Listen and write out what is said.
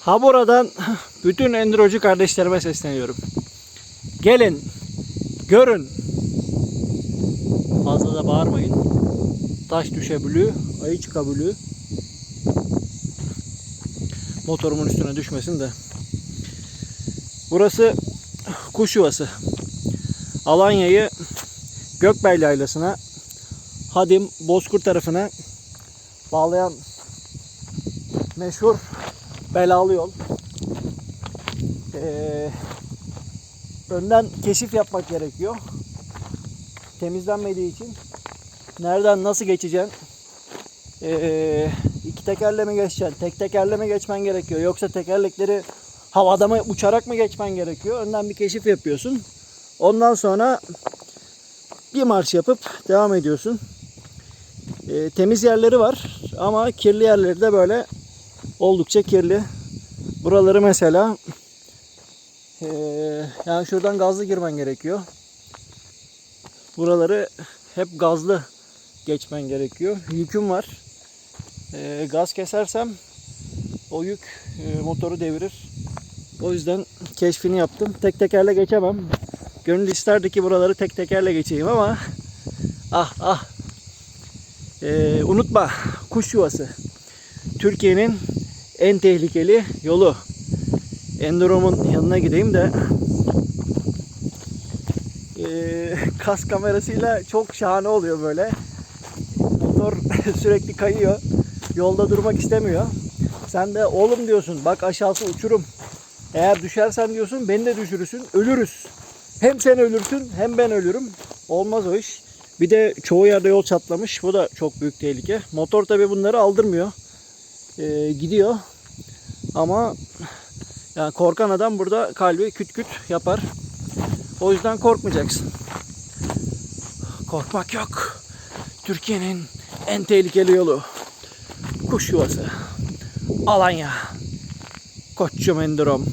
Ha buradan bütün endurocu kardeşlerime sesleniyorum. Gelin, görün. Fazla da bağırmayın. Taş düşebiliyor, ayı çıkabiliyor. Motorumun üstüne düşmesin de. Burası kuş yuvası. Alanya'yı Gökbey Yaylası'na, Hadim, Bozkurt tarafına bağlayan meşhur belalı yol. Ee, önden keşif yapmak gerekiyor. Temizlenmediği için nereden nasıl geçeceksin? Ee, iki tekerle mi geçeceksin? Tek tekerle mi geçmen gerekiyor? Yoksa tekerlekleri havada mı uçarak mı geçmen gerekiyor? Önden bir keşif yapıyorsun. Ondan sonra bir marş yapıp devam ediyorsun. Ee, temiz yerleri var ama kirli yerleri de böyle oldukça kirli. Buraları mesela eee, yani şuradan gazlı girmen gerekiyor. Buraları hep gazlı geçmen gerekiyor. Yüküm var. Eee, gaz kesersem o yük eee, motoru devirir. O yüzden keşfini yaptım. Tek tekerle geçemem. Gönül isterdi ki buraları tek tekerle geçeyim ama ah ah Eee, unutma kuş yuvası. Türkiye'nin en tehlikeli yolu. Endurom'un yanına gideyim de eee, kas kamerasıyla çok şahane oluyor böyle. Motor sürekli kayıyor. Yolda durmak istemiyor. Sen de oğlum diyorsun bak aşağısı uçurum. Eğer düşersen diyorsun beni de düşürürsün ölürüz. Hem sen ölürsün hem ben ölürüm. Olmaz o iş. Bir de çoğu yerde yol çatlamış. Bu da çok büyük tehlike. Motor tabi bunları aldırmıyor. Ee, gidiyor. Ama yani korkan adam burada kalbi küt küt yapar. O yüzden korkmayacaksın. Korkmak yok. Türkiye'nin en tehlikeli yolu. Kuş yuvası. Alanya. Koçum Endurom.